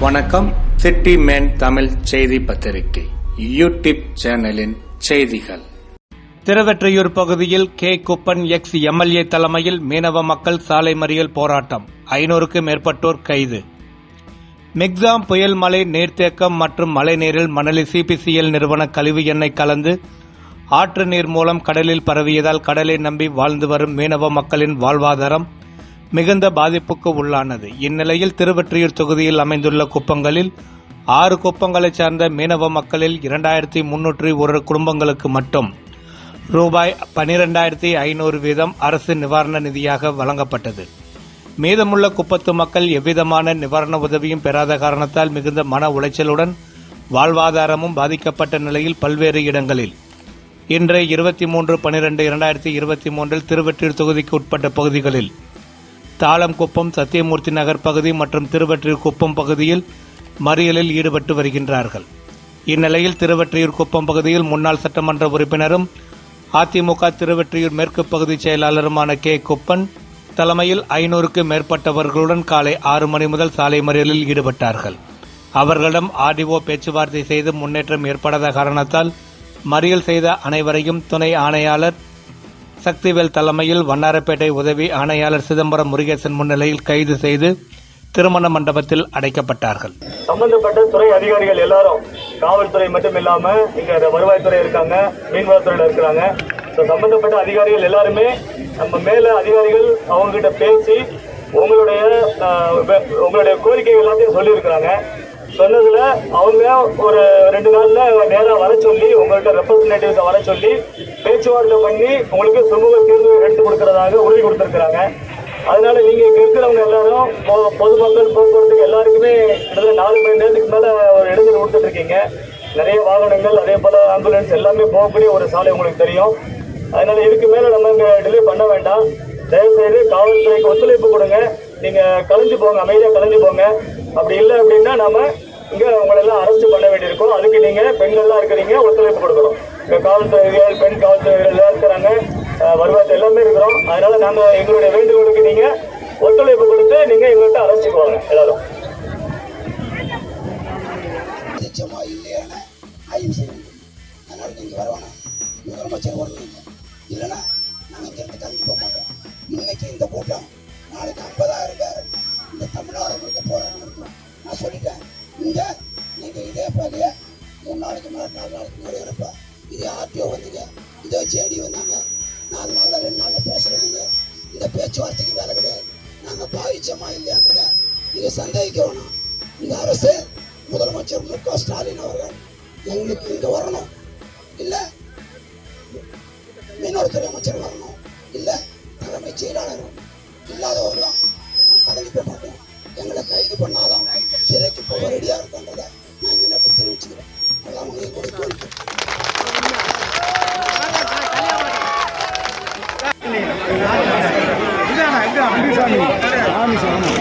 வணக்கம். City man Tamil செய்தி பத்திரிகை யூடியூப் சேனலின் செய்திகள். திருவெற்றியூர் பகுதியில் கே. குப்பன் எக்ஸ். எம்எல்ஏ தலைமையில் மீனவ மக்கள் சாலை மறியல் போராட்டம். ஐநூறுக்கும் மேற்பட்டோர் கைது. மிக்ஸாம் புயல் மலை நீர்த்தேக்கம் மற்றும் மழைநீரில் மணலி சிபிசிஎல் நிறுவன கழிவு எண்ணெய் கலந்து ஆற்று நீர் மூலம் கடலில் பரவியதால் கடலை நம்பி வாழ்ந்து வரும் மீனவ மக்களின் வாழ்வாதாரம் மிகுந்த பாதிப்புக்கு உள்ளானது. இந்நிலையில் திருவெற்றியூர் தொகுதியில் அமைந்துள்ள குப்பங்களில் ஆறு குப்பங்களைச் சார்ந்த மீனவ மக்களில் இரண்டாயிரத்தி முன்னூற்றி ஒரு குடும்பங்களுக்கு மட்டும் ரூபாய் பனிரெண்டாயிரத்தி ஐநூறு வீதம் அரசு நிவாரண நிதியாக வழங்கப்பட்டது. மீதமுள்ள குப்பத்து மக்கள் எவ்விதமான நிவாரண உதவியும் பெறாத காரணத்தால் மிகுந்த மன உளைச்சலுடன் வாழ்வாதாரமும் பாதிக்கப்பட்ட நிலையில் பல்வேறு இடங்களில். இன்று இருபத்தி மூன்று பனிரெண்டு இரண்டாயிரத்தி இருபத்தி மூன்றில் திருவெற்றியூர் தொகுதிக்கு உட்பட்ட பகுதிகளில் தாளம்குப்பம் சத்தியமூர்த்தி நகர் பகுதி மற்றும் திருவெற்றியூர் குப்பம் பகுதியில் மறியலில் ஈடுபட்டு வருகின்றார்கள். இந்நிலையில் திருவெற்றியூர் குப்பம் பகுதியில் முன்னாள் சட்டமன்ற உறுப்பினரும் அதிமுக திருவெற்றியூர் மேற்கு பகுதி செயலாளருமான கே. குப்பன் தலைமையில் ஐநூறுக்கு மேற்பட்டவர்களுடன் காலை ஆறு மணி முதல் சாலை மறியலில் ஈடுபட்டார்கள். அவர்களிடம் ஆர்டிஓ பேச்சுவார்த்தை செய்து முன்னேற்றம் ஏற்படாத காரணத்தால் மறியல் செய்த அனைவரையும் துணை ஆணையாளர் சக்திவேல் தலைமையில் வண்ணாரப்பேட்டை உதவி ஆணையாளர் சிதம்பரம் முருகேசன் முன்னிலையில் கைது செய்து திருமண மண்டபத்தில் அடைக்கப்பட்டார்கள். சம்பந்தப்பட்ட துறை அதிகாரிகள் எல்லாரும் காவல்துறை மட்டும் இல்லாம இங்க வருவாய்த்துறை இருக்காங்க மீன்வளத்துறையில இருக்கிறாங்க. ஸோ சம்பந்தப்பட்ட அதிகாரிகள் எல்லாருமே நம்ம மேல அதிகாரிகள் அவங்க கிட்ட பேசி உங்களுடைய உங்களுடைய கோரிக்கை எல்லாத்தையும் சொல்லியிருக்கிறாங்க. சொன்னதுல அவங்க ஒரு ரெண்டு நாள்ல நேரா வர சொல்லி உங்கள்கிட்ட ரெப்ரஸன்டேட்டிவ்ஸை வர சொல்லி பேச்சுவார்த்தை பண்ணி உங்களுக்கு சுமூக தீர்வு எடுத்து கொடுக்கறதாக உறுதி கொடுத்துருக்குறாங்க. அதனால நீங்க இங்க இருக்கிறவங்க எல்லாரும் பொதுமக்கள் போக்குவரத்துக்கு எல்லாருக்குமே கிட்டத்தட்ட நாலு மணி நேரத்துக்கு மேல ஒரு இடத்துல கொடுத்துட்டு இருக்கீங்க நிறைய வாகனங்கள் அதே போல ஆம்புலன்ஸ் எல்லாமே போகக்கூடிய ஒரு சாலை உங்களுக்கு தெரியும். அதனால இதுக்கு மேல நம்ம இங்க டிலே பண்ண வேண்டாம். தயவு செய்து காவல்துறைக்கு ஒத்துழைப்பு கொடுங்க. நீங்க கலைஞ்சு போங்க அமைதியா கலைஞ்சு போங்க. அப்படி இல்லை அப்படின்னா நம்ம இங்கே உங்களை எல்லாம் அரெஸ்ட் பண்ண வேண்டியிருக்கும். அதுக்கு நீங்கள் பெண்கள்லாம் இருக்கிறீங்க ஒத்துழைப்பு கொடுக்கணும். இங்க காவல்துறைகள் பெண் காவல்துறைகள் இருக்கிறாங்க. வருவாய் எல்லாமே இருக்கிறோம். அதனால நாங்கள் எங்களுடைய வேண்டுகோளுக்கு நீங்கள் ஒத்துழைப்பு கொடுத்து நீங்கள் எங்கள்கிட்ட அரெஸ்ட்டுக்கு வாங்க எல்லாரும். முதலமைச்சர் வரணும் இல்லைன்னா நாங்கள் கண்டிப்பாக கலந்து மாட்டோம் இன்னைக்கு இந்த கூட்டம் நாளைக்கு ஐம்பது நான் சொல்லிட்டேன் இங்க நீங்க இதே பாதைய மூணு நாளைக்கு முன்னாடி நாலு நாளைக்கு முன்னாடி வரப்போ இதே ஆர்டிஓ வந்தீங்க. இதே ஜேடி வந்தாங்க. நாலு நாள்ல ரெண்டு நாளில் பேசுறீங்க. இந்த பேச்சுவார்த்தைக்கு வேலை கிடையாது. நாங்க பாவிச்சோமா இல்லையாங்கிறத நீங்க சந்தேகிக்க வேணாம் இந்த அரசு முதலமைச்சர் மு க ஸ்டாலின் அவர்கள் எங்களுக்கு இங்க வரணும். இல்ல மீனவத்துறை அமைச்சர் வரணும். இல்ல தலைமைச் செயலாளர் இல்லாதவர்களாம் கலந்து போக எங்களை கைது பண்ணாதான் சிறைக்கு போக ரெடியா இருக்கன்றத நான் இந்த தெரிவிச்சுக்கிறேன்? அதான் கூட கோரிக்கை சாமி. சாமி.